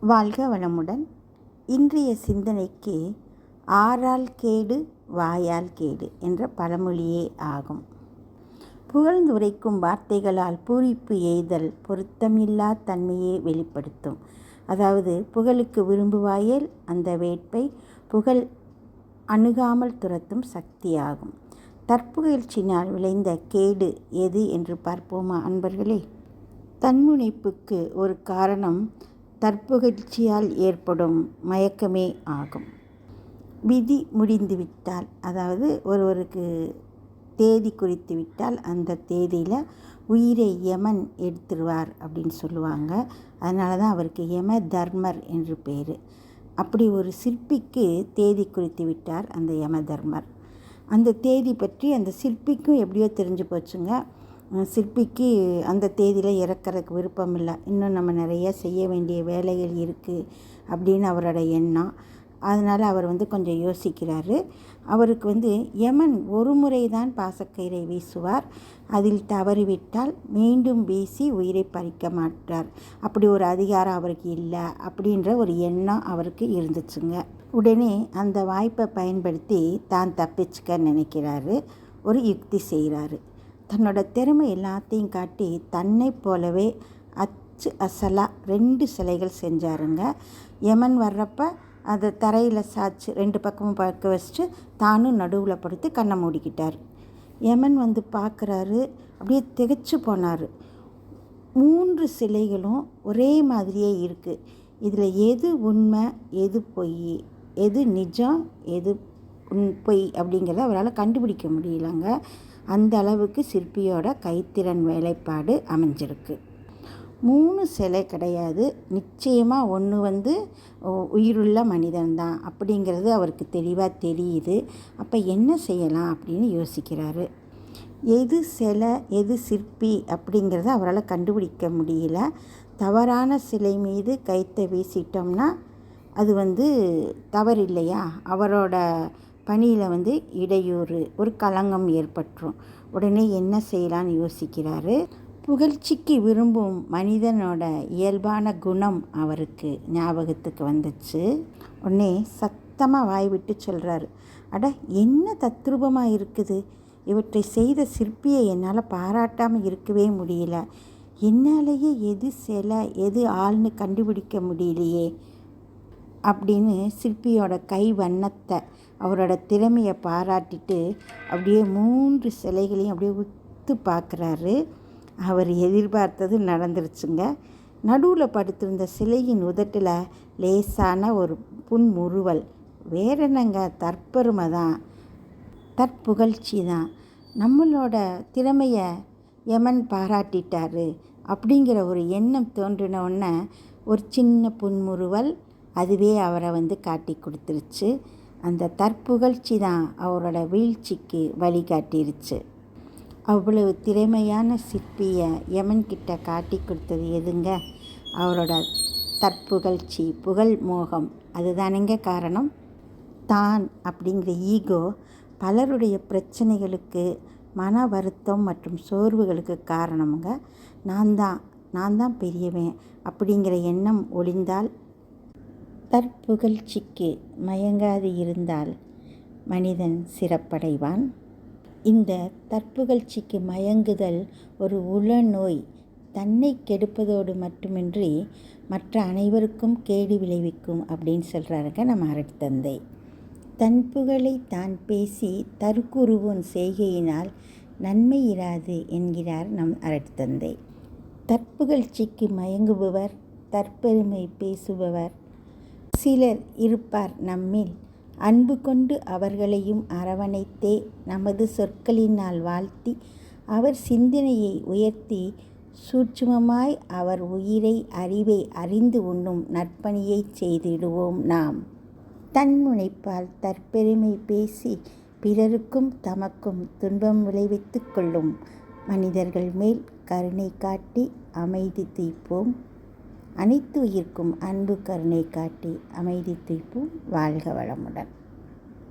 வாழ்க வளமுடன். இன்றைய சிந்தனைக்கு ஆறால் கேடு வாயால் கேடு என்ற பழமொழியே ஆகும். புகழ்ந்துரைக்கும் வார்த்தைகளால் பூரிப்பு எய்தல் பொருத்தமில்லா தன்மையை வெளிப்படுத்தும். அதாவது புகழுக்கு விரும்புவாயேல் அந்த வேட்பை புகழ் அணுகாமல் துரத்தும் சக்தியாகும். தற்புகழ்ச்சினால் விளைந்த கேடு எது என்று பார்ப்போமா அன்பர்களே? தன்முனைப்புக்கு ஒரு காரணம் தற்புகழ்ச்சியால் ஏற்படும் மயக்கமே ஆகும். விதி முடிந்துவிட்டால் அதாவது ஒருவருக்கு தேதி குறித்து விட்டால் அந்த தேதியில் உயிரை யமன் எடுத்துருவார் அப்படின்னு சொல்லுவாங்க. அதனால தான் அவருக்கு யம தர்மர் என்று பேர். அப்படி ஒரு சிற்பிக்கு தேதி குறித்து விட்டார் அந்த யம தர்மர். அந்த தேதி பற்றி அந்த சிற்பிக்கும் எப்படியோ தெரிஞ்சு போச்சுங்க. சிற்பிக்கு அந்த தேதியில் இறக்கிறதுக்கு விருப்பம் இல்லை இன்னும் நம்ம நிறைய செய்ய வேண்டிய வேலைகள் இருக்குது அப்படின்னு அவரோட எண்ணம். அதனால் அவர் வந்து கொஞ்சம் யோசிக்கிறாரு. அவருக்கு வந்து யமன் ஒரு முறை தான் பாசக்கயிறை வீசுவார். அதில் தவறிவிட்டால் மீண்டும் வீசி உயிரை பறிக்க மாட்டார். அப்படி ஒரு அதிகாரம் அவருக்கு இல்லை அப்படின்ற ஒரு எண்ணம் அவருக்கு இருந்துச்சுங்க. உடனே அந்த வாய்ப்பை பயன்படுத்தி தான் தப்பிச்சுக்க நினைக்கிறாரு. ஒரு யுக்தி செய்கிறாரு தன்னோட திறமை எல்லாத்தையும் காட்டி தன்னை போலவே அச்சு அசலாக ரெண்டு சிலைகள் செஞ்சாருங்க. யமன் வர்றப்ப அதை தரையில் சாய்ச்சி ரெண்டு பக்கமும் பார்க்க வச்சுட்டு தானும் நடுவில் படுத்து கண்ணை மூடிக்கிட்டார். யமன் வந்து பார்க்குறாரு அப்படியே திகைச்சு போனார். மூன்று சிலைகளும் ஒரே மாதிரியே இருக்குது இதில் எது உண்மை எது பொய் எது நிஜம் எது உண் பொய் அப்படிங்கிறத அவரால் கண்டுபிடிக்க முடியலங்க. அந்த அளவுக்கு சிற்பியோட கைத்திறன் வேலைப்பாடு அமைஞ்சிருக்கு. மூணு சிலை கிடையாது. நிச்சயமாக ஒன்று வந்து உயிருள்ள மனிதன்தான் அப்படிங்கிறது அவருக்கு தெளிவாக தெரியுது. அப்போ என்ன செய்யலாம் அப்படின்னு யோசிக்கிறாரு. எது சிலை எது சிற்பி அப்படிங்கிறத அவரால் கண்டுபிடிக்க முடியல. தவறான சிலை மீது கைத்தை வீசிட்டோம்னா அது வந்து தவறு இல்லையா அவரோட பணியில் வந்து இடையூறு ஒரு களங்கம் ஏற்பட்டுரும் உடனே என்ன செய்யலான்னு யோசிக்கிறாரு. புகழ்ச்சிக்கு விரும்பும் மனிதனோட இயல்பான குணம் அவருக்கு ஞாபகத்துக்கு வந்துச்சு. உடனே சத்தமாக வாய் விட்டு சொல்கிறாரு அட என்ன தத்ரூபமாக இருக்குது? இவற்றை செய்த சிற்பியை என்னால் பாராட்டாமல் இருக்கவே முடியல. என்னாலேயே எது சிலை எது ஆள்னு கண்டுபிடிக்க முடியலையே. அப்படின்னு சிற்பியோட கை வண்ணத்தை அவரோட திறமையை பாராட்டிட்டு அப்படியே மூன்று சிலைகளையும் அப்படியே உத்து பார்க்குறாரு. அவர் எதிர்பார்த்தது நடந்துருச்சுங்க. நடுவில் படுத்திருந்த சிலையின் உதட்டில் லேசான ஒரு புன்முறுவல். வேற என்னங்க தற்பெருமை தான் தற்புகழ்ச்சி தான். நம்மளோட திறமையை யமன் பாராட்டிட்டாரு அப்படிங்கிற ஒரு எண்ணம் தோன்றினோடனே ஒரு சின்ன புன்முறுவல் அதுவே அவரை வந்து காட்டி கொடுத்துருச்சு. அந்த தற்புகழ்ச்சி தான் அவரோட வீழ்ச்சிக்கு வழிகாட்டிருச்சு அவ்வளவு திறமையான சிற்பியை யமன்கிட்ட காட்டி கொடுத்தது எதுங்க? அவரோட தற்புகழ்ச்சி புகழ் மோகம் அதுதானுங்க காரணம்? தான் அப்படிங்கிற ஈகோ பலருடைய பிரச்சனைகளுக்கு மன வருத்தம் மற்றும் சோர்வுகளுக்கு காரணமுங்க. நான் தான் நான் தான் பெரியவன் அப்படிங்கிற எண்ணம் ஒளிந்தால் தற்புகழ்ச்சிக்கு மயங்காது இருந்தால் மனிதன் சிறப்படைவான். இந்த தற்புகழ்ச்சிக்கு மயங்குதல் ஒரு உளநோய். தன்னை கெடுப்பதோடு மட்டுமின்றி மற்ற அனைவருக்கும் கேடு விளைவிக்கும் அப்படின்னு சொல்கிறாருங்க நம்ம அருட்தந்தை தன் புகழை தான் பேசி தற்குருவோன் செய்கையினால் நன்மை இராது என்கிறார் நம் அருட்தந்தை தற்புகழ்ச்சிக்கு மயங்குபவர் தற்பெருமை பேசுபவர் சிலர் இருப்பார் நம்மில். அன்பு கொண்டு அவர்களையும் அரவணைத்தே நமது சொற்களினால் வாழ்த்தி அவர் சிந்தனையை உயர்த்தி சூட்சுமமாய் அவர் உயிரை அறிவை அறிந்து உண்ணும் நற்பணியை செய்திடுவோம் நாம். தன்முனைப்பால் தற்பெருமை பேசி பிறருக்கும் தமக்கும் துன்பம் விளைவித்து கொள்ளும் மனிதர்கள் மேல் கருணை காட்டி அமைதி தீர்ப்போம். அனைத்து உயிர்க்கும் அன்பு கருணை காட்டி அமைதி தீர்ப்பும் வாழ்க வளமுடன்.